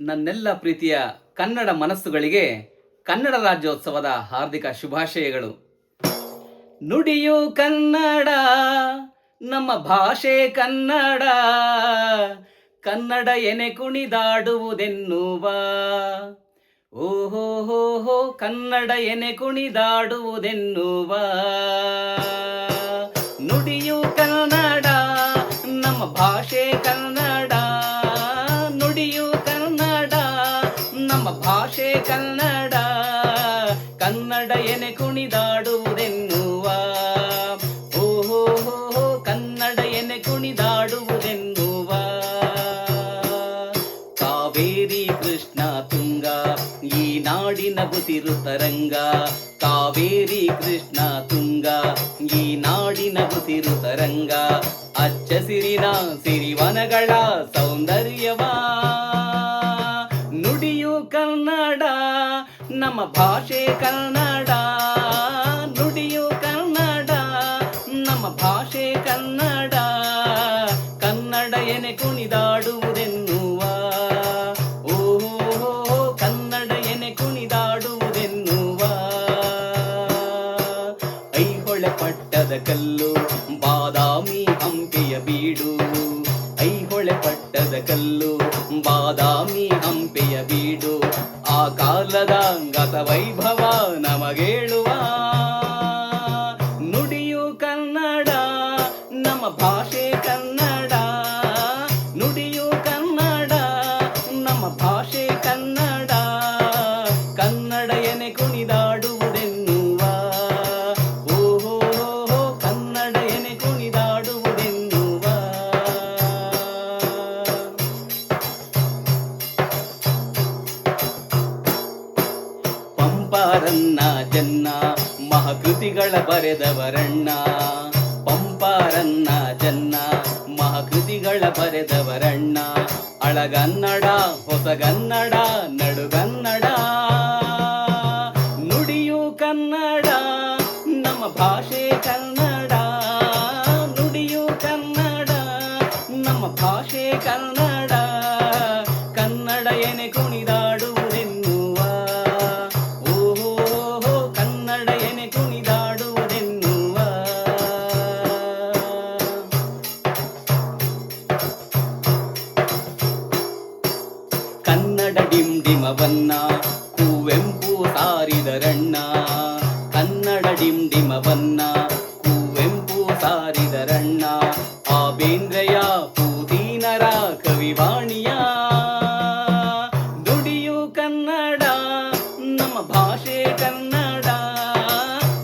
ನನ್ನೆಲ್ಲ ಪ್ರೀತಿಯ ಕನ್ನಡ ಮನಸ್ಸುಗಳಿಗೆ ಕನ್ನಡ ರಾಜ್ಯೋತ್ಸವದ ಹಾರ್ದಿಕ ಶುಭಾಶಯಗಳು. ನುಡಿಯು ಕನ್ನಡ, ನಮ್ಮ ಭಾಷೆ ಕನ್ನಡ ಕನ್ನಡ ಎನೆ ಕುಣಿದಾಡುವುದೆನ್ನುವ. ಓಹೋ, ಹೋ ಹೋ, ಕನ್ನಡ ಎನೆ ಕುಣಿದಾಡುವುದೆನ್ನುವ. ನುಡಿಯು ಕನ್ನಡ, ನಮ್ಮ ಭಾಷೆ ಕನ್ನಡ. ಕನ್ನಡ ಕನ್ನಡ ಎನೆ ಕುಣಿದಾಡುವುದೆನ್ನುವ. ಓಹೋ ಹೋ ಕನ್ನಡ ಎನೆ ಕುಣಿದಾಡುವುದೆನ್ನುವ. ಕಾವೇರಿ ಕೃಷ್ಣ ತುಂಗ, ಈ ನಾಡಿನ ಬುಸಿರು ತರಂಗ. ಕಾವೇರಿ ಕೃಷ್ಣ ತುಂಗ, ಈ ನಾಡಿನ ಬುಸಿರು ತರಂಗ. ಅಚ್ಚ ಸಿರಿನ ಸಿರಿವನಗಳ ಸೌಂದರ್ಯವಾ. ನಮ್ಮ ಭಾಷೆ ಕನ್ನಡ, ನುಡಿಯು ಕನ್ನಡ, ನಮ್ಮ ಭಾಷೆ ಕನ್ನಡ ಕನ್ನಡ ಎನೆ ಕುಣಿದಾಡುವುದೆನ್ನುವ. ಓಹೋ ಕನ್ನಡ ಎನೆ ಕುಣಿದಾಡುವುದೆನ್ನುವ. ಐಹೊಳೆ ಪಟ್ಟದ ಕಲ್ಲು, ಬಾದಾಮಿ ಹಂಪೆಯ ಬೀಡು. ಐಹೊಳೆ ಪಟ್ಟದ ಕಲ್ಲು, ಬಾದಾಮಿ ಹಂಪೆಯ ಬೀಡು. ಆ ಕಾಲದ ಅಂಗತ ವೈಭವ ನಮಗೇಳುವ ಪಂಪಾರನ್ನ ಜನ್ನ ಮಹಾಕೃತಿಗಳ ಬರೆದವರಣ್ಣ. ಪಂಪಾರನ್ನ ಜನ್ನ ಮಹಾಕೃತಿಗಳ ಬರೆದವರಣ್ಣ. ಅಳಗನ್ನಡ ಹೊಸಗನ್ನಡ ನಡುಗನ್ನಡ. ಡಿಂಡಿಮವನ್ನ, ಕುವೆಂಪು ಸಾರಿದರಣ್ಣ. ಕನ್ನಡ ಡಿಂಡಿಮವನ್ನ, ಕುವೆಂಪು ಸಾರಿದರಣ್ಣ. ಆಬೇಂದ್ರಯ ಪೂದೀನರ ಕವಿವಾಣಿಯ. ನುಡಿಯು ಕನ್ನಡ, ನಮ್ಮ ಭಾಷೆ ಕನ್ನಡ.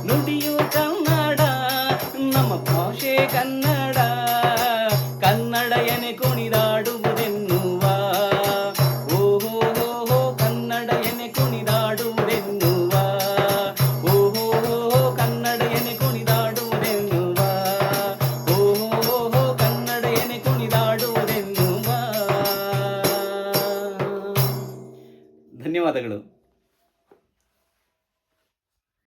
ನುಡಿಯು ಕನ್ನಡ, ನಮ್ಮ ಭಾಷೆ ಕನ್ನಡ. ಧನ್ಯವಾದಗಳು.